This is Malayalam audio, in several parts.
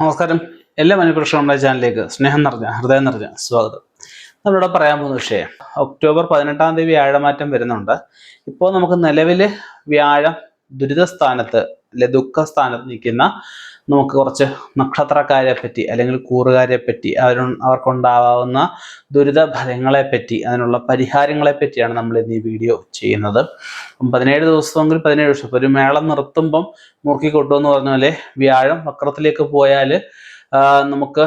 നമസ്കാരം. എല്ലാ മനുഷ്യർക്കും നമ്മുടെ ചാനലിലേക്ക് സ്നേഹം നിറഞ്ഞ ഹൃദയം നിറഞ്ഞ സ്വാഗതം. നമ്മളിവിടെ പറയാൻ പോകുന്ന വിഷയം ഒക്ടോബർ പതിനെട്ടാം തീയതി വ്യാഴമാറ്റം വരുന്നുണ്ട്. ഇപ്പോൾ നമുക്ക് നിലവിൽ വ്യാഴം ദുരിതസ്ഥാനത്ത് അല്ലെ ദുഃഖസ്ഥാനത്ത് നിൽക്കുന്ന നമുക്ക് കുറച്ച് നക്ഷത്രക്കാരെ പറ്റി അല്ലെങ്കിൽ കൂറുകാരെ പറ്റി അവർ അവർക്കുണ്ടാവാവുന്ന ദുരിത ഫലങ്ങളെ പറ്റി അതിനുള്ള പരിഹാരങ്ങളെ പറ്റിയാണ് നമ്മൾ ഇന്ന് ഈ വീഡിയോ ചെയ്യുന്നത്. പതിനേഴ് ദിവസമെങ്കിൽ പതിനേഴ് ദിവസം ഒരു മേളം നിർത്തുമ്പം മുറുക്കി കൊട്ടുമെന്ന് പറഞ്ഞ പോലെ വ്യാഴം വക്രത്തിലേക്ക് പോയാൽ നമുക്ക്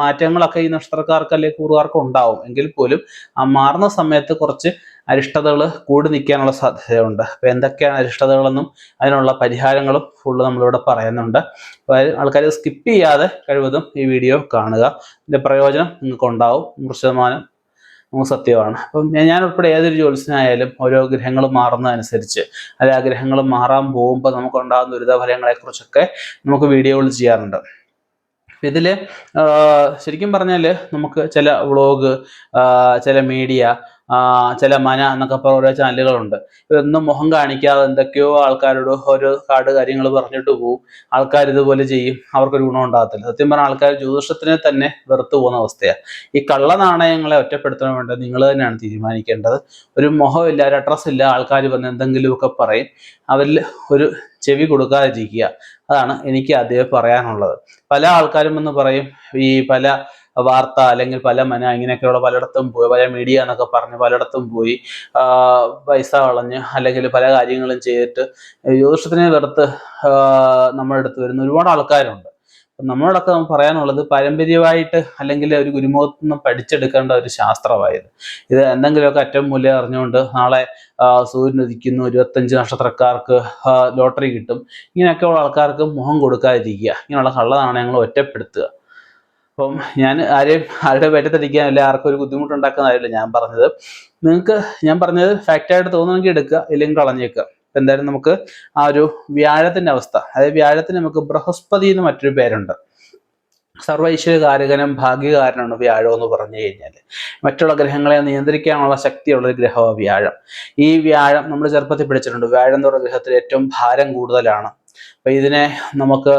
മാറ്റങ്ങളൊക്കെ ഈ നക്ഷത്രക്കാർക്ക് അല്ലെങ്കിൽ കൂറുകാർക്ക് ഉണ്ടാവും. എങ്കിൽ പോലും ആ മാറുന്ന സമയത്ത് കുറച്ച് അരിഷ്ടതകൾ കൂടി നിൽക്കാനുള്ള സാധ്യതയുണ്ട്. അപ്പോൾ എന്തൊക്കെയാണ് അരിഷ്ടതകളെന്നും അതിനുള്ള പരിഹാരങ്ങളും ഫുള്ള് നമ്മളിവിടെ പറയുന്നുണ്ട്. അപ്പോൾ ആൾക്കാർ സ്കിപ്പ് ചെയ്യാതെ കഴിവതും ഈ വീഡിയോ കാണുക. ഇതിന്റെ പ്രയോജനം നിങ്ങൾക്ക് ഉണ്ടാവും. നൂറ് ശതമാനം നമുക്ക് സത്യമാണ്. അപ്പം ഞാൻ ഉൾപ്പെടെ ഏതൊരു ജ്യോത്സ്യനായാലും ഓരോ ഗ്രഹങ്ങൾ മാറുന്നതനുസരിച്ച് അല്ലെ ആ ഗ്രഹങ്ങൾ മാറാൻ പോകുമ്പോൾ നമുക്ക് ഉണ്ടാകുന്ന ദുരിതഫലങ്ങളെക്കുറിച്ചൊക്കെ നമുക്ക് വീഡിയോകൾ ചെയ്യാറുണ്ട്. ഇതിൽ ശരിക്കും പറഞ്ഞാൽ നമുക്ക് ചില വ്ളോഗ് ചില മീഡിയ ചില മന എന്നൊക്കെ ഓരോ ചാനലുകളുണ്ട്. ഇതൊന്നും മുഖം കാണിക്കാതെ എന്തൊക്കെയോ ആൾക്കാരോട് ഓരോ കാട് കാര്യങ്ങൾ പറഞ്ഞിട്ട് പോവും. ആൾക്കാർ ഇതുപോലെ ചെയ്യും. അവർക്കൊരു ഗുണം ഉണ്ടാകത്തില്ല. സത്യം പറഞ്ഞാൽ ആൾക്കാർ ജ്യോതിഷത്തിനെ തന്നെ വെറുത്തു പോകുന്ന അവസ്ഥയാണ് ഈ കള്ള നാണയങ്ങളെ ഒറ്റപ്പെടുത്താൻ വേണ്ടി നിങ്ങൾ തന്നെയാണ് തീരുമാനിക്കേണ്ടത്. ഒരു മുഖമില്ല ഒരു അഡ്രസ് ഇല്ല. ആൾക്കാർ വന്ന് എന്തെങ്കിലുമൊക്കെ പറയും. അവരിൽ ഒരു ചെവി കൊടുക്കാതിരിക്കുക. അതാണ് എനിക്ക് ആദ്യമേ പറയാനുള്ളത്. പല ആൾക്കാരും എന്ന് പറയും. ഈ പല വാർത്ത അല്ലെങ്കിൽ പല മന ഇങ്ങനെയൊക്കെയുള്ള പലയിടത്തും പോയി പല മീഡിയ എന്നൊക്കെ പറഞ്ഞ് പലയിടത്തും പോയി പൈസ കളഞ്ഞ് അല്ലെങ്കിൽ പല കാര്യങ്ങളും ചെയ്തിട്ട് ജ്യോതിഷത്തിനെ വെറുത്ത് നമ്മുടെ അടുത്ത് വരുന്ന ഒരുപാട് ആൾക്കാരുണ്ട്. നമ്മളോടൊക്കെ പറയാനുള്ളത് പാരമ്പര്യമായിട്ട് അല്ലെങ്കിൽ ഒരു ഗുരുമുഖത്ത് നിന്ന് പഠിച്ചെടുക്കേണ്ട ഒരു ശാസ്ത്രമായത്. ഇത് എന്തെങ്കിലുമൊക്കെ അറ്റം മൂല്യം അറിഞ്ഞുകൊണ്ട് നാളെ സൂര്യൻ ഉദിക്കുന്നു ഇരുപത്തഞ്ച് നക്ഷത്രക്കാർക്ക് ലോട്ടറി കിട്ടും ഇങ്ങനെയൊക്കെയുള്ള ആൾക്കാർക്ക് മുഖം കൊടുക്കാതിരിക്കുക ഇങ്ങനെയുള്ള കള്ള നാണയങ്ങൾ ഒറ്റപ്പെടുത്തുക. അപ്പം ഞാൻ ആരെയും ആരുടെ പറ്റത്തിരിക്കാൻ അല്ലെ ആർക്കും ഒരു ബുദ്ധിമുട്ടുണ്ടാക്കുന്ന കാര്യമില്ല ഞാൻ പറഞ്ഞത്. നിങ്ങൾക്ക് ഞാൻ പറഞ്ഞത് ഫാക്റ്റായിട്ട് തോന്നുമെങ്കിൽ എടുക്കുക ഇല്ലെങ്കിൽ കളഞ്ഞേക്കുക. എന്തായാലും നമുക്ക് ആ ഒരു വ്യാഴത്തിന്റെ അവസ്ഥ അതായത് വ്യാഴത്തിന് നമുക്ക് ബൃഹസ്പതി എന്ന് മറ്റൊരു പേരുണ്ട്. സർവൈശ്വര്യകാരകനും ഭാഗ്യകാരനാണ് വ്യാഴം എന്ന് പറഞ്ഞു കഴിഞ്ഞാൽ മറ്റുള്ള ഗ്രഹങ്ങളെ നിയന്ത്രിക്കാനുള്ള ശക്തിയുള്ള ഒരു ഗ്രഹമാണ് വ്യാഴം. ഈ വ്യാഴം നമ്മൾ ചെറുപ്പത്തിൽ പിടിച്ചിട്ടുണ്ട് വ്യാഴം എന്ന് പറയുന്ന ഗ്രഹത്തിൽ ഏറ്റവും ഭാരം കൂടുതലാണ്. അപ്പൊ ഇതിനെ നമുക്ക്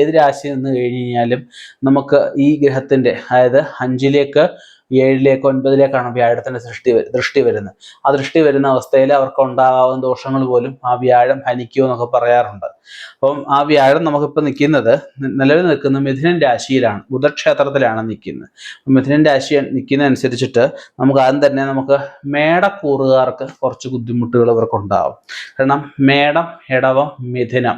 ഏത് രാശി നിന്ന് കഴിഞ്ഞ് കഴിഞ്ഞാലും നമുക്ക് ഈ ഗ്രഹത്തിന്റെ അതായത് അഞ്ചിലേക്ക് ഏഴിലേക്ക് ഒൻപതിലേക്കാണ് വ്യാഴത്തിന്റെ സൃഷ്ടി ദൃഷ്ടി വരുന്നത്. ആ ദൃഷ്ടി വരുന്ന അവസ്ഥയിൽ അവർക്ക് ഉണ്ടാകാവുന്ന ദോഷങ്ങൾ പോലും ആ വ്യാഴം ഹനിക്കുമോ എന്നൊക്കെ പറയാറുണ്ട്. അപ്പം ആ വ്യാഴം നമുക്കിപ്പോൾ നിൽക്കുന്നത് നിലവിൽ നിൽക്കുന്ന മിഥുനൻ രാശിയിലാണ് ബുധക്ഷേത്രത്തിലാണ് നിൽക്കുന്നത്. മിഥുനൻ രാശി നിൽക്കുന്നതനുസരിച്ചിട്ട് നമുക്ക് ആദ്യം തന്നെ നമുക്ക് മേടക്കൂറുകാർക്ക് കുറച്ച് ബുദ്ധിമുട്ടുകൾ ഇവർക്കുണ്ടാവും. കാരണം മേടം ഇടവം മിഥുനം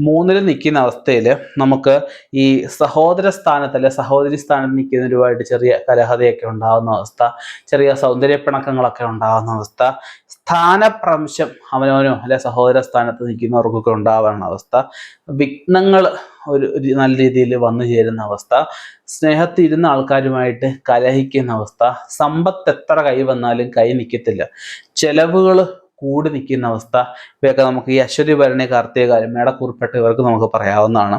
മൂന്നിൽ നിൽക്കുന്ന അവസ്ഥയിൽ നമുക്ക് ഈ സഹോദര സ്ഥാനത്ത് അല്ലെ സഹോദരി സ്ഥാനത്ത് നിൽക്കുന്നവരുമായിട്ട് ചെറിയ കലഹതയൊക്കെ ഉണ്ടാകുന്ന അവസ്ഥ ചെറിയ സൗന്ദര്യപ്പിണക്കങ്ങളൊക്കെ ഉണ്ടാകുന്ന അവസ്ഥ സ്ഥാനപ്രംശം അവനവനോ അല്ലെ സഹോദര സ്ഥാനത്ത് നിൽക്കുന്നവർക്കൊക്കെ ഉണ്ടാവുന്ന അവസ്ഥ വിഘ്നങ്ങൾ ഒരു നല്ല രീതിയിൽ വന്നു ചേരുന്ന അവസ്ഥ സ്നേഹത്തിരുന്ന ആൾക്കാരുമായിട്ട് കലഹിക്കുന്ന അവസ്ഥ സമ്പത്ത് എത്ര കൈ വന്നാലും കൈ നിൽക്കത്തില്ല ചെലവുകൾ കൂടി നിൽക്കുന്ന അവസ്ഥ. ഇവയൊക്കെ നമുക്ക് ഈ അശ്വതി ഭരണി കാർത്തികകാലം മേടക്കൂറിൽപ്പെട്ട ഇവർക്ക് നമുക്ക് പറയാവുന്നതാണ്.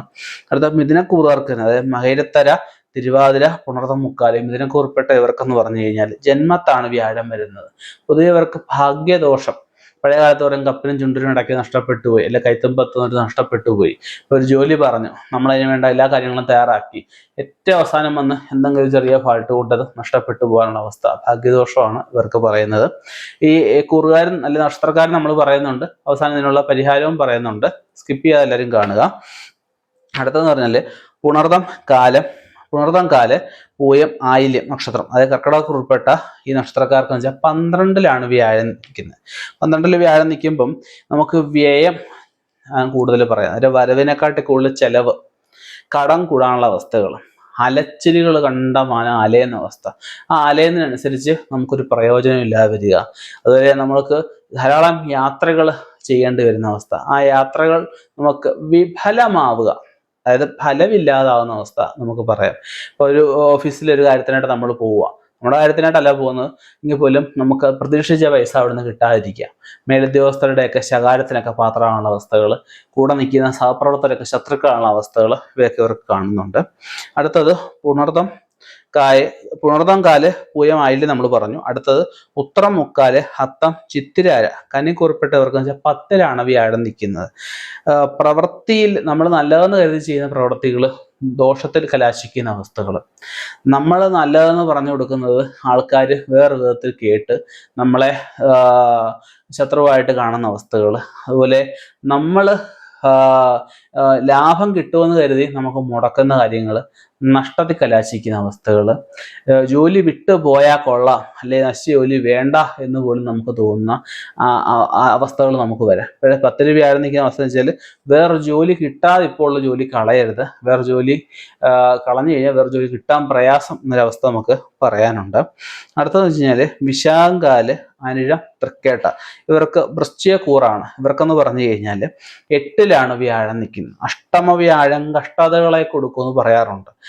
അടുത്ത മിഥുനക്കൂറുകാർക്ക് അതായത് മകരത്തര തിരുവാതിര പുണർത്തം മുക്കാലും ഇതിനെക്കുറിപ്പെട്ട ഇവർക്കെന്ന് പറഞ്ഞു കഴിഞ്ഞാൽ ജന്മത്താണ് വ്യാഴം വരുന്നത്. പൊതുവെ ഇവർക്ക് ഭാഗ്യദോഷം പഴയ കാലത്ത് പറയും കപ്പിനും ചുണ്ടിനും ഇടയ്ക്ക് നഷ്ടപ്പെട്ടു പോയി. അല്ലെ കൈത്തുമ്പത്തുനിന്ന് നഷ്ടപ്പെട്ടു പോയി. ഒരു ജോലി പറഞ്ഞു. നമ്മൾ അതിന് വേണ്ട എല്ലാ കാര്യങ്ങളും തയ്യാറാക്കി. ഏറ്റവും അവസാനം വന്ന് എന്തെങ്കിലും ചെറിയ ഫാൾട്ട് കൊണ്ടത് നഷ്ടപ്പെട്ടു പോകാനുള്ള അവസ്ഥ. ഭാഗ്യദോഷമാണ് ഇവർക്ക് പറയുന്നത്. ഈ കൂറുകാരൻ അല്ലെങ്കിൽ നക്ഷത്രക്കാരൻ നമ്മൾ പറയുന്നുണ്ട്. അവസാനം ഇതിനുള്ള പരിഹാരവും പറയുന്നുണ്ട്. സ്കിപ്പ് ചെയ്യാതെ എല്ലാവരും കാണുക. അടുത്തതെന്ന് പറഞ്ഞാൽ പുണർദം കാലം പുണർദം കാൽ പൂയം ആയില്യം നക്ഷത്രം. അതായത് കർക്കിടകത്തിൽ ഉൾപ്പെട്ട ഈ നക്ഷത്രക്കാർക്ക് വെച്ചാൽ പന്ത്രണ്ടിലാണ് വ്യാഴം നിൽക്കുന്നത്. പന്ത്രണ്ടിൽ വ്യാഴം നിൽക്കുമ്പം നമുക്ക് വ്യയം കൂടുതൽ പറയാം. അതായത് വരവിനെക്കാട്ടി കൂടുതൽ ചെലവ്. കടം കൂടാനുള്ള അവസ്ഥകൾ. അലച്ചിലുകൾ കണ്ടമാനം അലയുന്ന അവസ്ഥ. ആ അലയുന്നതിനനുസരിച്ച് നമുക്കൊരു പ്രയോജനം ഇല്ലാതെ വരിക. അതുപോലെ നമ്മൾക്ക് ധാരാളം യാത്രകൾ ചെയ്യേണ്ടി വരുന്ന അവസ്ഥ. ആ യാത്രകൾ നമുക്ക് വിഫലമാവുക. അതായത് ഫലമില്ലാതാവുന്ന അവസ്ഥ നമുക്ക് പറയാം. ഇപ്പോൾ ഒരു ഓഫീസിൽ ഒരു കാര്യത്തിനായിട്ട് നമ്മൾ പോവുക. നമ്മുടെ കാര്യത്തിനായിട്ടല്ല പോകുന്നത്. എങ്കിൽ പോലും നമുക്ക് പ്രതീക്ഷിച്ച പൈസ അവിടെ നിന്ന് കിട്ടാതിരിക്കുക. മേലുദ്യോഗസ്ഥരുടെയൊക്കെ ശകാരത്തിനൊക്കെ പാത്രമാണുള്ള അവസ്ഥകൾ കൂടെ നിൽക്കുന്ന സഹപ്രവർത്തകരൊക്കെ ശത്രുക്കളാണുള്ള അവസ്ഥകൾ ഇവയൊക്കെ ഇവർക്ക് കാണുന്നുണ്ട്. അടുത്തത് പുണർദം. കായ് പുണർതം കാൽ പൂയം ആയില്യം നമ്മൾ പറഞ്ഞു. അടുത്തത് ഉത്രം മുക്കാൽ ഹത്തം ചിത്തിരാര കനി കുറിപ്പെട്ടവർക്ക് വെച്ചാൽ പത്തിലാണ് വ്യാഴം നിൽക്കുന്നത് പ്രവൃത്തിയിൽ നമ്മൾ നല്ലതെന്ന് കരുതി ചെയ്യുന്ന പ്രവൃത്തികൾ ദോഷത്തിൽ കലാശിക്കുന്ന അവസ്ഥകൾ നമ്മൾ നല്ലതെന്ന് പറഞ്ഞു കൊടുക്കുന്നത് ആൾക്കാർ വേറെ വിധത്തിൽ കേട്ട് നമ്മളെ ശത്രുവായിട്ട് കാണുന്ന അവസ്ഥകൾ അതുപോലെ നമ്മൾ ലാഭം കിട്ടുമെന്ന് കരുതി നമുക്ക് മുടക്കുന്ന കാര്യങ്ങൾ നഷ്ടത്തിൽ കലാശിക്കുന്ന അവസ്ഥകൾ. ജോലി വിട്ടു പോയാൽ കൊള്ളാം. അല്ലെ നശിച്ച ജോലി വേണ്ട എന്ന് പോലും നമുക്ക് തോന്നുന്ന അവസ്ഥകൾ നമുക്ക് വരാം. ഇവിടെ പത്ത് രൂപ ആയിരുന്നിരിക്കുന്ന അവസ്ഥ വെച്ചാൽ വേറൊരു ജോലി കിട്ടാതെ ഇപ്പോൾ ഉള്ള ജോലി കളയരുത്. വേറെ ജോലി കളഞ്ഞു കഴിഞ്ഞാൽ വേറെ ജോലി കിട്ടാൻ പ്രയാസം എന്നൊരവസ്ഥ നമുക്ക് പറയാനുണ്ട്. അടുത്തതെന്ന് വെച്ച് കഴിഞ്ഞാൽ വിശാങ്കാൽ അനിഴം തൃക്കേട്ട ഇവർക്ക് വൃശ്ചിക കൂറാണ്. ഇവർക്കെന്ന് പറഞ്ഞു കഴിഞ്ഞാൽ എട്ടിലാണ് വ്യാഴം നിൽക്കുന്നത്. അഷ്ടമ വ്യാഴം കഷ്ടതകളെ കൊടുക്കുമെന്ന് പറയാറുണ്ട്.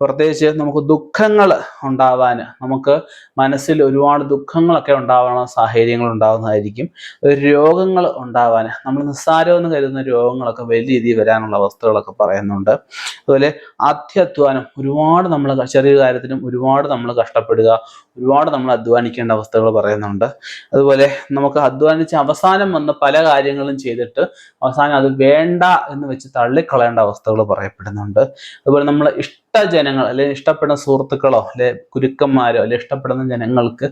പ്രത്യേകിച്ച് നമുക്ക് ദുഃഖങ്ങൾ ഉണ്ടാവാൻ നമുക്ക് മനസ്സിൽ ഒരുപാട് ദുഃഖങ്ങളൊക്കെ ഉണ്ടാവുന്ന സാഹചര്യങ്ങൾ ഉണ്ടാകുന്നതായിരിക്കും രോഗങ്ങൾ ഉണ്ടാവാൻ നമ്മൾ നിസ്സാരമെന്ന് കരുതുന്ന രോഗങ്ങളൊക്കെ വലിയ രീതിയിൽ വരാനുള്ള അവസ്ഥകളൊക്കെ പറയുന്നുണ്ട്. അതുപോലെ അത്യധ്വാനം ഒരുപാട് നമ്മൾ ചെറിയ കാര്യത്തിനും ഒരുപാട് നമ്മൾ കഷ്ടപ്പെടുക ഒരുപാട് നമ്മൾ അധ്വാനിക്കേണ്ട അവസ്ഥകൾ പറയുന്നുണ്ട്. അതുപോലെ നമുക്ക് അധ്വാനിച്ച് അവസാനം വന്ന പല കാര്യങ്ങളും ചെയ്തിട്ട് അവസാനം അത് വേണ്ട എന്ന് വെച്ച് തള്ളിക്കളയേണ്ട അവസ്ഥകൾ പറയപ്പെടുന്നുണ്ട്. അതുപോലെ നമ്മൾ ഇഷ്ടജനങ്ങൾ അല്ലെങ്കിൽ ഇഷ്ടപ്പെടുന്ന സുഹൃത്തുക്കളോ അല്ലെ ഗുരുക്കന്മാരോ അല്ലെ ഇഷ്ടപ്പെടുന്ന ജനങ്ങൾക്ക്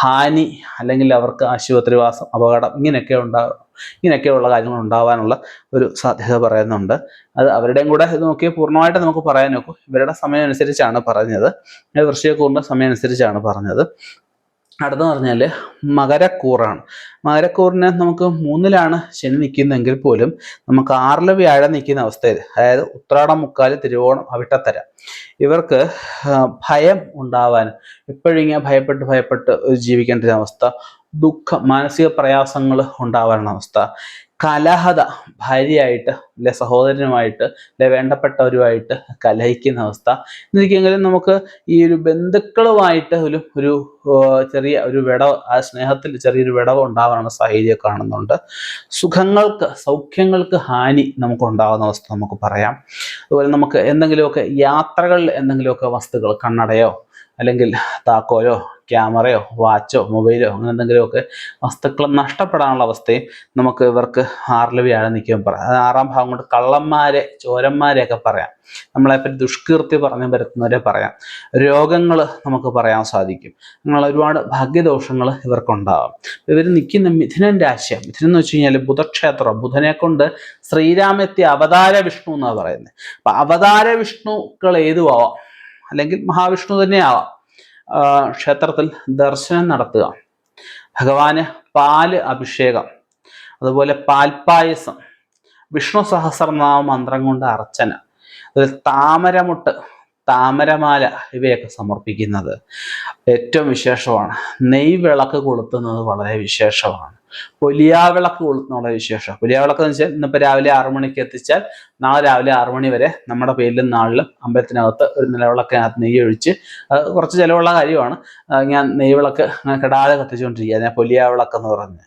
ഹാനി അല്ലെങ്കിൽ അവർക്ക് ആശുപത്രിവാസം അപകടം ഇങ്ങനെയൊക്കെ ഉണ്ടാകും ഇങ്ങനെയൊക്കെയുള്ള കാര്യങ്ങൾ ഉണ്ടാവാനുള്ള ഒരു സാധ്യത പറയുന്നുണ്ട്. അത് അവരുടെയും കൂടെ ഇത് നോക്കി പൂർണമായിട്ട് നമുക്ക് പറയാൻ നോക്കും. ഇവരുടെ സമയം അനുസരിച്ചാണ് പറഞ്ഞത്. വൃശ്ചിക കൂറിന്റെ സമയം അനുസരിച്ചാണ് പറഞ്ഞത്. അടുത്തെന്ന് പറഞ്ഞാൽ മകരക്കൂറാണ്. മകരക്കൂറിന് നമുക്ക് മൂന്നിലാണ് ശനി നിൽക്കുന്നതെങ്കിൽ പോലും നമുക്ക് ആറിൽ വ്യാഴം നിൽക്കുന്ന അവസ്ഥയിൽ അതായത് ഉത്രാടം മുക്കാൽ തിരുവോണം അവിട്ടത്തര ഇവർക്ക് ഭയം ഉണ്ടാവാൻ എപ്പോഴും ഇങ്ങനെ ഭയപ്പെട്ട് ഭയപ്പെട്ട് ജീവിക്കേണ്ട അവസ്ഥ ദുഃഖ മാനസിക പ്രയാസങ്ങൾ ഉണ്ടാവാനുള്ള അവസ്ഥ കലഹത ഭാര്യയായിട്ട് അല്ലെ സഹോദരനുമായിട്ട് അല്ലെ വേണ്ടപ്പെട്ടവരുമായിട്ട് കലഹിക്കുന്ന അവസ്ഥ. എന്നിരിക്കെങ്കിലും നമുക്ക് ഈ ഒരു ബന്ധുക്കളുമായിട്ട് ഒരു ഒരു ചെറിയ ഒരു വിടവ് ആ സ്നേഹത്തിൽ ചെറിയൊരു വിടവ് ഉണ്ടാവാനുള്ള സാഹചര്യം കാണുന്നുണ്ട്. സുഖങ്ങൾക്ക് സൗഖ്യങ്ങൾക്ക് ഹാനി നമുക്ക് ഉണ്ടാകുന്ന അവസ്ഥ നമുക്ക് പറയാം. അതുപോലെ നമുക്ക് എന്തെങ്കിലുമൊക്കെ യാത്രകളിൽ എന്തെങ്കിലുമൊക്കെ വസ്തുക്കൾ കണ്ണടയോ അല്ലെങ്കിൽ താക്കോലോ ക്യാമറയോ വാച്ചോ മൊബൈലോ അങ്ങനെ എന്തെങ്കിലുമൊക്കെ വസ്തുക്കൾ നഷ്ടപ്പെടാനുള്ള അവസ്ഥയും നമുക്ക് ഇവർക്ക് ആറിൽ വ്യാഴം നിൽക്കുമ്പോൾ പറയാം. ആറാം ഭാഗം കൊണ്ട് കള്ളന്മാരെ ചോരന്മാരെയൊക്കെ പറയാം. നമ്മളെപ്പറ്റി ദുഷ്കീർത്തി പറഞ്ഞു വരുത്തുന്നവരെ പറയാം. രോഗങ്ങൾ നമുക്ക് പറയാൻ സാധിക്കും. അങ്ങനെ ഒരുപാട് ഭാഗ്യദോഷങ്ങൾ ഇവർക്കുണ്ടാവാം. ഇവർ നിൽക്കുന്ന മിഥുനൻ രാശിയാണ് മിഥുനം എന്ന് വെച്ച് കഴിഞ്ഞാൽ ബുധക്ഷേത്രം. ബുധനെ കൊണ്ട് ശ്രീരാമെത്തിയ അവതാര വിഷ്ണു എന്നാണ് പറയുന്നത്. അപ്പം അവതാര വിഷ്ണുക്കൾ ഏതും ആവാം അല്ലെങ്കിൽ മഹാവിഷ്ണു തന്നെയാവാം. ക്ഷേത്രത്തിൽ ദർശനം നടത്തുക. ഭഗവാന് പാൽ അഭിഷേകം. അതുപോലെ പാൽപ്പായസം. വിഷ്ണു സഹസ്രനാമ മന്ത്രം കൊണ്ട് അർച്ചന. അതുപോലെ താമരമുട്ട് താമരമാല ഇവയൊക്കെ സമർപ്പിക്കുന്നത് ഏറ്റവും വിശേഷമാണ്. നെയ്വിളക്ക് കൊളുത്തുന്നത് വളരെ വിശേഷമാണ്. പൊലിയാവിളക്ക് കൊളുത്തുന്നുള്ള വിശേഷം. പൊലിയാവിളക്ക് എന്ന് വെച്ചാൽ ഇന്നിപ്പോൾ രാവിലെ ആറു മണിക്ക് എത്തിച്ചാൽ നാളെ രാവിലെ ആറു മണി വരെ നമ്മുടെ പേരിലും നാളിലും അമ്പലത്തിനകത്ത് ഒരു നിലവിളക്കിനകത്ത് നെയ്യ് ഒഴിച്ച് കുറച്ച് ചിലവുള്ള കാര്യമാണ്. ഞാൻ നെയ്വിളക്ക് അങ്ങനെ കെടാതെ കത്തിച്ചുകൊണ്ടിരിക്കുക ഞാൻ പൊലിയാവിളക്ക് എന്ന് പറഞ്ഞ്.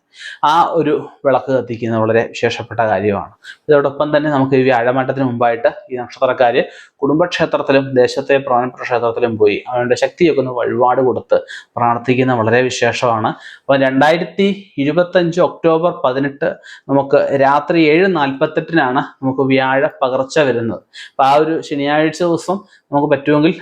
ആ ഒരു വിളക്ക് കത്തിക്കുന്നത് വളരെ വിശേഷപ്പെട്ട കാര്യമാണ്. ഇതോടൊപ്പം തന്നെ നമുക്ക് ഈ വ്യാഴമാറ്റത്തിന് മുമ്പായിട്ട് ഈ നക്ഷത്രക്കാർ കുടുംബക്ഷേത്രത്തിലും ദേശത്തെ പ്രധാനപ്പെട്ട ക്ഷേത്രത്തിലും പോയി അവരുടെ ശക്തിയൊക്കെ ഒന്ന് വഴിപാട് കൊടുത്ത് പ്രാർത്ഥിക്കുന്ന വളരെ വിശേഷമാണ്. അപ്പം രണ്ടായിരത്തി ഇരുപത്തഞ്ച് ഒക്ടോബർ പതിനെട്ട് നമുക്ക് രാത്രി ഏഴ് നാൽപ്പത്തെട്ടിനാണ് നമുക്ക് വ്യാഴ പകർച്ച വരുന്നത്. അപ്പം ആ ഒരു ശനിയാഴ്ച ദിവസം നമുക്ക് പറ്റുമെങ്കിൽ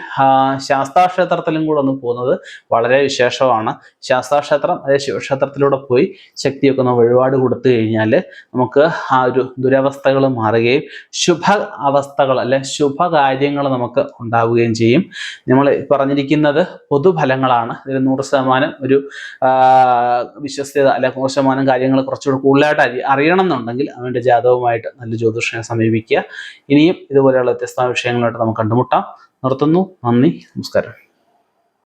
ശാസ്താ ശാസ്താക്ഷേത്രത്തിലും കൂടെ ഒന്ന് പോകുന്നത് വളരെ വിശേഷമാണ്. ശാസ്താക്ഷേത്രം അതായത് ശിവക്ഷേത്രത്തിലൂടെ പോയി ശക്തിയൊക്കെ നമ്മൾ ഒരുപാട് കൊടുത്തു കഴിഞ്ഞാൽ നമുക്ക് ആ ഒരു ദുരവസ്ഥകൾ മാറുകയും ശുഭ അവസ്ഥകൾ അല്ലെ ശുഭകാര്യങ്ങൾ നമുക്ക് ഉണ്ടാവുകയും ചെയ്യും. നമ്മൾ പറഞ്ഞിരിക്കുന്നത് പൊതുഫലങ്ങളാണ്. ഇതിൽ നൂറ് ശതമാനം ഒരു വിശ്വസ്യത അല്ലെ നൂറ് ശതമാനം കാര്യങ്ങൾ കുറച്ചുകൂടി കൂടുതലായിട്ട് അറി അറിയണം എന്നുണ്ടെങ്കിൽ അവന്റെ ജാതകവുമായിട്ട് നല്ല ജ്യോതിഷനെ സമീപിക്കുക. ഇനിയും ഇതുപോലെയുള്ള വ്യത്യസ്ത വിഷയങ്ങളായിട്ട് നമുക്ക് കണ്ടുമുട്ടാം. നിർത്തുന്നു. നന്ദി. നമസ്കാരം.